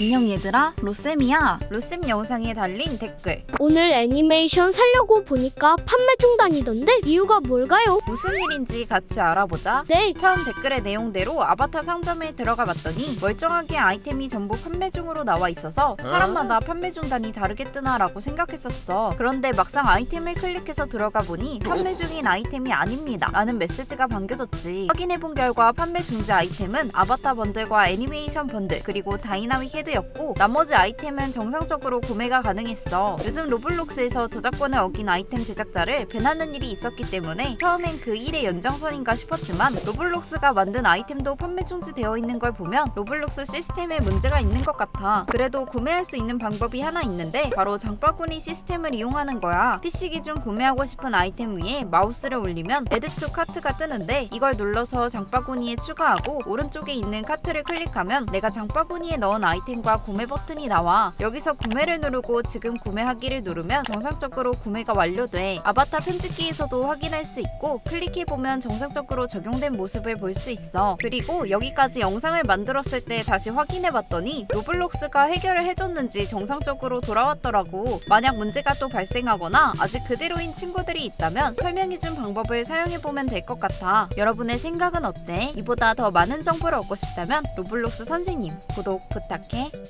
안녕 얘들아. 로쌤이야. 로쌤 영상에 달린 댓글. 오늘 애니메이션 살려고 보니까 판매 중단이던데 이유가 뭘까요? 무슨 일인지 같이 알아보자. 네, 처음 댓글의 내용대로 아바타 상점에 들어가 봤더니 멀쩡하게 아이템이 전부 판매 중으로 나와 있어서 사람마다 판매 중단이 다르게 뜨나라고 생각했었어. 그런데 막상 아이템을 클릭해서 들어가 보니 판매 중인 아이템이 아닙니다. 라는 메시지가 반겨졌지. 확인해본 결과 판매 중지 아이템은 아바타 번들과 애니메이션 번들 그리고 다이나믹 헤드 였고 나머지 아이템은 정상적으로 구매가 가능했어. 요즘 로블록스에서 저작권을 어긴 아이템 제작자를 배나는 일이 있었기 때문에 처음엔 그 일의 연장선인가 싶었지만 로블록스가 만든 아이템도 판매 중지되어 있는 걸 보면 로블록스 시스템에 문제가 있는 것 같아. 그래도 구매할 수 있는 방법이 하나 있는데 바로 장바구니 시스템을 이용하는 거야. PC 기준 구매하고 싶은 아이템 위에 마우스를 올리면 투 카트가 뜨는데 이걸 눌러서 장바구니에 추가하고 오른쪽에 있는 카트를 클릭하면 내가 장바구니에 넣은 아이템 과 구매 버튼이 나와 여기서 구매를 누르고 지금 구매하기를 누르면 정상적으로 구매가 완료돼 아바타 편집기에서도 확인할 수 있고 클릭해보면 정상적으로 적용된 모습을 볼 수 있어. 그리고 여기까지 영상을 만들었을 때 다시 확인해봤더니 로블록스가 해결을 해줬는지 정상적으로 돌아왔더라고. 만약 문제가 또 발생하거나 아직 그대로인 친구들이 있다면 설명해준 방법을 사용해보면 될 것 같아. 여러분의 생각은 어때? 이보다 더 많은 정보를 얻고 싶다면 로블록스 선생님 구독 부탁해